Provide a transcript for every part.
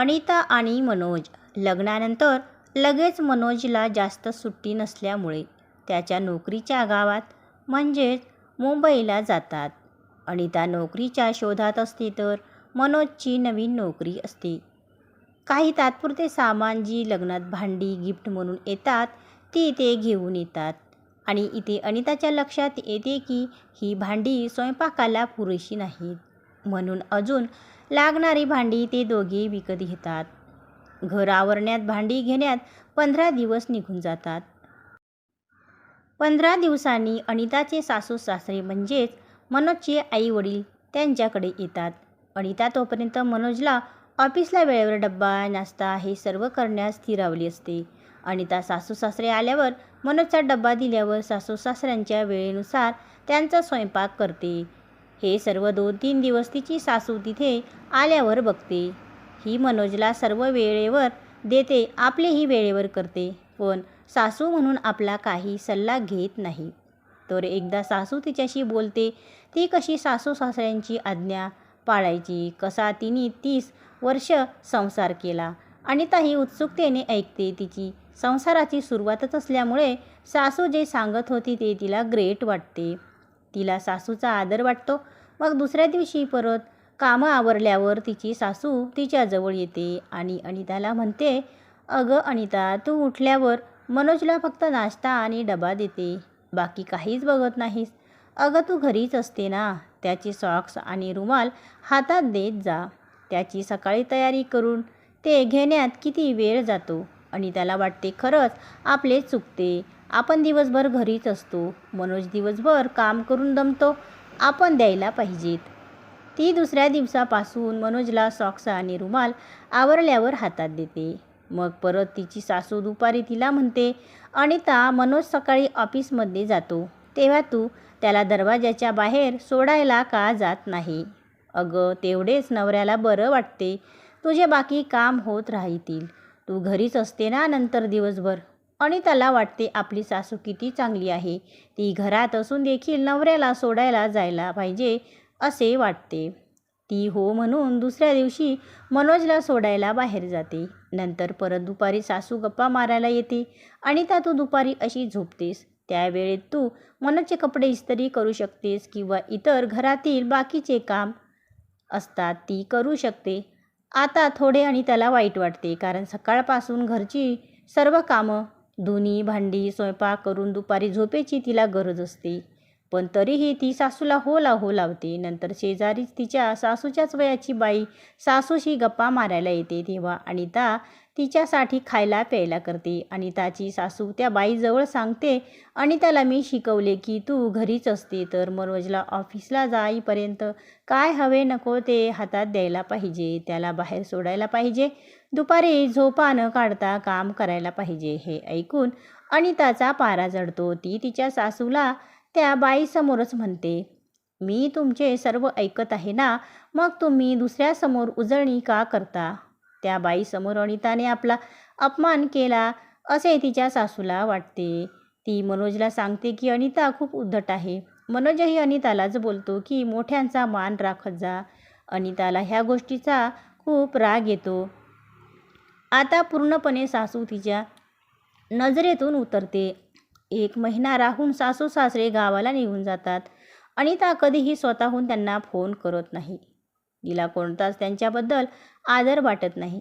अनिता आणि मनोज लग्नानंतर लगेच मनोजला जास्त सुट्टी नसल्यामुळे त्याच्या नोकरीच्या गावात म्हणजेच मुंबईला जातात. अनिता नोकरीच्या शोधात असते तर मनोजची नवीन नोकरी असते. काही तात्पुरते सामान जी लग्नात भांडी गिफ्ट म्हणून येतात ती इथे घेऊन येतात. आणि इथे अनिताच्या लक्षात येते की ही भांडी स्वयंपाकाला पुरेशी नाहीत. म्हणून अजून लागणारी भांडी ते दोघे विकत घेतात. घर आवरण्यात भांडी घेण्यात पंधरा दिवस निघून जातात. पंधरा दिवसांनी अनिताचे सासू सासरे म्हणजेच मनोजचे आई वडील त्यांच्याकडे येतात. अनिता तोपर्यंत मनोजला ऑफिसला वेळेवर डब्बा नाश्ता हे सर्व करण्यास स्थिरावली असते. अनिता सासू सासरे आल्यावर मनोजचा डब्बा दिल्यावर सासू सासऱ्यांच्या वेळेनुसार त्यांचा स्वयंपाक करते. हे सर्व दोन तीन दिवस तिची सासू तिथे आल्यावर बघते. ही मनोजला सर्व वेळेवर देते आपलेही वेळेवर करते. पण सासू म्हणून आपला काही सल्ला घेत नाही. तर एकदा सासू तिच्याशी बोलते ती कशी सासू सासऱ्यांची आज्ञा पाळायची? कसा तिने तीस वर्ष संसार केला? अनिता ही उत्सुकतेने ऐकते तिची. संसाराची सुरुवातच असल्यामुळे सासू जे सांगत होती ते तिला ग्रेट वाटते. तिला सासूचा आदर वाटतो. मग दुसऱ्या दिवशी परत कामं आवरल्यावर तिची सासू तिच्याजवळ येते आणि अनिताला म्हणते अगं अनिता तू उठल्यावर मनोजला फक्त नाश्ता आणि डबा देते. बाकी काहीच बघत नाहीस. अगं तू घरीच असते ना. त्याची सॉक्स आणि रुमाल हातात देत जा. त्याची सकाळी तयारी करून ते घेण्यात किती वेळ जातो. आणि त्याला वाटते खरंच आपले चुकते. आपण दिवसभर घरीच असतो. मनोज दिवसभर काम करून दमतो. आपण द्यायला पाहिजेत. ती दुसऱ्या दिवसापासून मनोजला सॉक्स आणि रुमाल आवरल्यावर हातात देते. मग परत तिची सासू दुपारी तिला म्हणते अनिता मनोज सकाळी ऑफिसमध्ये जातो. तेव्हा तू त्याला दरवाजाच्या बाहेर सोडायला का जात नाही? अगं तेवढेच नवऱ्याला बरं वाटते. तुझे बाकी काम होत राहतील. तू घरीच असते ना नंतर दिवसभर? आणि त्याला वाटते आपली सासू किती चांगली आहे. ती घरात असून देखील नवऱ्याला सोडायला जायला पाहिजे असे वाटते. ती हो म्हणून दुसऱ्या दिवशी मनोजला सोडायला बाहेर जाते. नंतर परत दुपारी सासू गप्पा मारायला येते आणि त्या तू दुपारी अशी झोपतेस. त्यावेळेत तू मनोजचे कपडे इस्त्री करू शकतेस किंवा इतर घरातील बाकीचे काम असतात ती करू शकते. आता थोडे आणि त्याला वाईट वाटते कारण सकाळपासून घरची सर्व कामं धुनी भांडी स्वयंपाक करून दुपारी झोपेची तिला गरज असते. पण तरीही ती सासूला हो ला हो लावते. नंतर शेजारीच तिच्या सासूच्याच वयाची बाई सासूशी गप्पा मारायला येते तेव्हा अनिता तिच्यासाठी खायला प्यायला करते अनिताची सासू त्या बाईजवळ सांगते अनिताला मी शिकवले की तू घरीच असते तर मनोजला ऑफिसला जाईपर्यंत काय हवे नको ते हातात द्यायला पाहिजे त्याला बाहेर सोडायला पाहिजे दुपारी झोपा न काढता काम करायला पाहिजे हे ऐकून अनिताचा पारा जडतो ती तिच्या सासूला त्या बाईसमोरच म्हणते मी तुमचे सर्व ऐकत आहे ना मग तुम्ही दुसऱ्यासमोर उजळणी का करता? त्या बाईसमोर अनिताने आपला अपमान केला असे तिच्या सासूला वाटते. ती मनोजला सांगते की अनिता खूप उद्धट आहे. मनोजही अनितालाच बोलतो की मोठ्यांचा मान राखत जा. अनिताला ह्या गोष्टीचा खूप राग येतो. आता पूर्णपणे सासू तिच्या नजरेतून उतरते. एक महिना राहून सासू सासरे गावाला निघून जातात. अनिता कधीही स्वतःहून त्यांना फोन करत नाही. तिला कोणताच त्यांच्याबद्दल आदर वाटत नाही.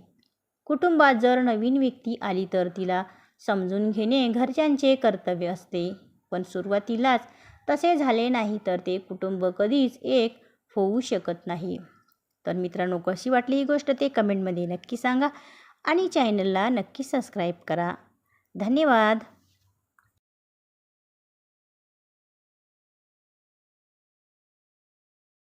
कुटुंबात जर नवीन व्यक्ती आली तर तिला समजून घेणे घरच्यांचे कर्तव्य असते. पण सुरुवातीलाच तसे झाले नाही तर ते कुटुंब कधीच एक होऊ शकत नाही. तर मित्रांनो कशी वाटली ही गोष्ट ते कमेंटमध्ये नक्की सांगा आणि चॅनलला नक्की सबस्क्राईब करा. धन्यवाद.